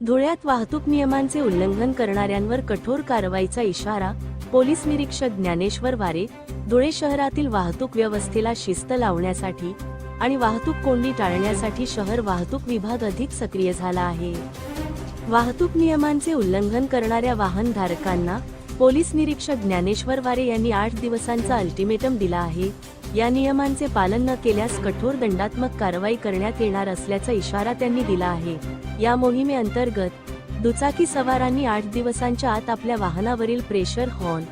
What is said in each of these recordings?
धुळ्यात वाहतूक नियमांचे उल्लंघन करणाऱ्यांवर कठोर कारवाईचा इशारा पोलीस निरीक्षक ज्ञानेश्वर वारे धुळे शहरातील वाहतूक व्यवस्थेला शिस्त लावण्यासाठी आणि वाहतूक कोंडी टाळण्यासाठी शहर वाहतूक विभाग अधिक सक्रिय झाला आहे. वाहतूक नियमांचे उल्लंघन करणाऱ्या वाहनधारकांना पोलीस निरीक्षक ज्ञानेश्वर वारे यांनी आठ दिवसांचा अल्टिमेटम दिला आहे. या नियमांचे पालन न केल्यास कठोर दंडात्मक कारवाई करण्यात येणार असल्याचा इशारा त्यांनी दिला आहे. या मोहिमेअंतर्गत दुचाकी सवारांनी आठ दिवसांच्या आत आपल्या वाहनावरील प्रेशर हॉर्न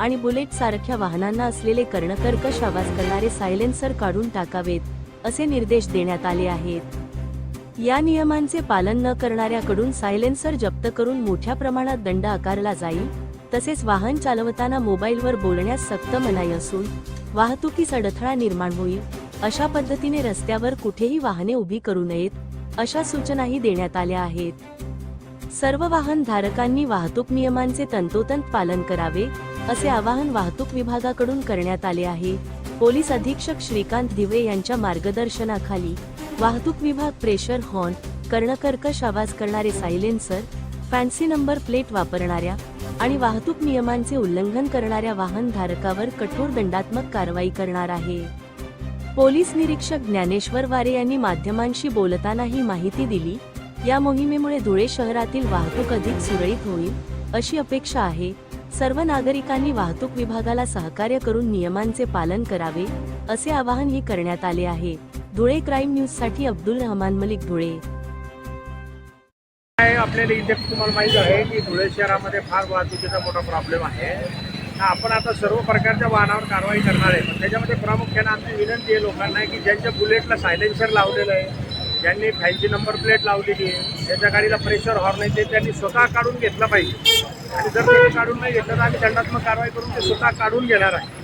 आणि बुलेट सारख्या वाहनांना असलेले कर्णकर्कश आवाज करणारे सायलेन्सर काढून टाकावेत असे निर्देश देण्यात आले आहेत. या नियमांचे पालन न करणाऱ्याकडून सायलेन्सर जप्त करून मोठ्या प्रमाणात दंड आकारला जाईल तसेच वाहन चालवताना मोबाईलवर बोलण्यास सक्त मनाई असून वाहतुकीस अडथळा निर्माण होईल अशा पद्धतीने रस्त्यावर कुठेही वाहने उभी करू नयेत अशा सूचनाही देण्यात आल्या आहेत. सर्व वाहन धारकांनी वाहतूक नियमांचे तंतोतंत पालन करावे असे आवाहन वाहतूक विभागाकडून करण्यात आले आहे. पोलीस अधीक्षक श्रीकांत दिवे यांच्या मार्गदर्शनाखाली वाहतूक विभाग प्रेशर हॉर्न कर्णकर्कश आवाज करणारे सायलेन्सर फॅन्सी नंबर प्लेट वापरणाऱ्या आणि वाहतूक नियमांचे उल्लंघन करणाऱ्या वाहन धारकावर कठोर दंडात्मक कारवाई करणार आहे. पोलीस निरीक्षक ज्ञानेश्वर वारे यांनी माध्यमांशी बोलताना ही माहिती दिली या मोहिमेमुळे धुळे शहरातील वाहतूक अधिक सुरळीत होईल अशी अपेक्षा आहे. सर्व नागरिकांनी वाहतूक विभागाला सहकार्य करून नियमांचे पालन करावे असे आवाहनही करण्यात आले आहे. धुळे क्राईम न्यूजसाठी अब्दुल रहमान मलिक धुळे. आपल्याला इथे तुम्हाला माहीत आहे की धुळे शहरामध्ये फार वाहतुकीचा मोठा प्रॉब्लेम आहे. आपण आता सर्व प्रकारच्या वाहनावर कारवाई करणार आहे. पण त्याच्यामध्ये प्रामुख्याने आमची विनंती आहे लोकांना की ज्यांच्या बुलेटला सायलेन्सर लावलेलं आहे ज्यांनी फॅन्सी नंबर प्लेट लावलेली आहे ज्याच्या गाडीला प्रेशर हॉर्न आहे ते त्यांनी स्वतः काढून घेतलं पाहिजे. आणि जर त्यांनी काढून नाही घेतलं तर आम्ही दंडात्मक कारवाई करून ते स्वतः काढून घेणार आहे.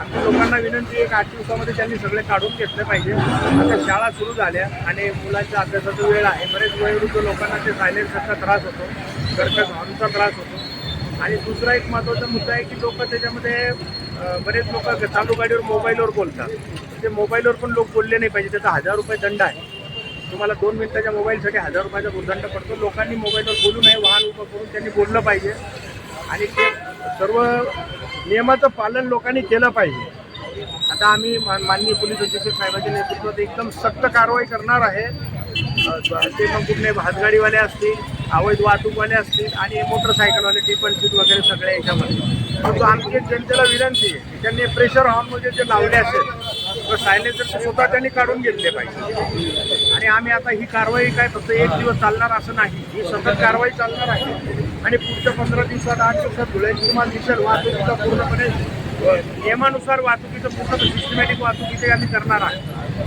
आमच्या लोकांना विनंती एक आठ दिवसामध्ये त्यांनी सगळे काढून घेतले पाहिजे. आता शाळा सुरू झाल्या आणि मुलांच्या अभ्यासाचा वेळ आहे. बरेच वयोवृद्ध लोकांना ते सायलेन्सरचा त्रास होतो कर्कश हॉर्नचा त्रास होतो. आणि दुसरा एक महत्त्वाचा मुद्दा आहे की लोक त्याच्यामध्ये बरेच लोक चालू गाडीवर मोबाईलवर बोलतात. ते मोबाईलवर पण लोक बोलले नाही पाहिजे. त्याचा हजार रुपये दंड आहे. तुम्हाला दोन मिनिटाच्या मोबाईलसाठी हजार रुपयाचा भूदंड पडतो. लोकांनी मोबाईलवर बोलू नये वाहन उभं करून त्यांनी बोललं पाहिजे. आणि ते सर्व नियमाचं पालन लोकांनी केलं पाहिजे. आता आम्ही मा- माननीय पोलीस अधीक्षक साहेबांच्या नेतृत्वात एकदम सक्त कारवाई करणार आहे. ते मग कुठले हातगाडीवाले असतील अवैध वाहतूकवाले असतील आणि मोटरसायकलवाले टिपन सीट वगैरे सगळ्या याच्यामध्ये. परंतु आमची एक जनतेला विनंती आहे की त्यांनी प्रेशर हॉर्नमध्ये जे लावले असेल तर सायलेन्सर स्वतः त्यांनी काढून घेतले पाहिजे. आणि आम्ही आता ही कारवाई काय फक्त एक दिवस चालणार असं नाही ही सतत कारवाई चालणार आहे. आणि पुढच्या पंधरा दिवसात आठ दिवसात धुळ्याची निर्माण दिसेल वाहतुकीचा पूर्णपणे नियमानुसार वाहतुकीचं पूर्ण सिस्टमॅटिक वाहतुकीचे आम्ही करणार आहे.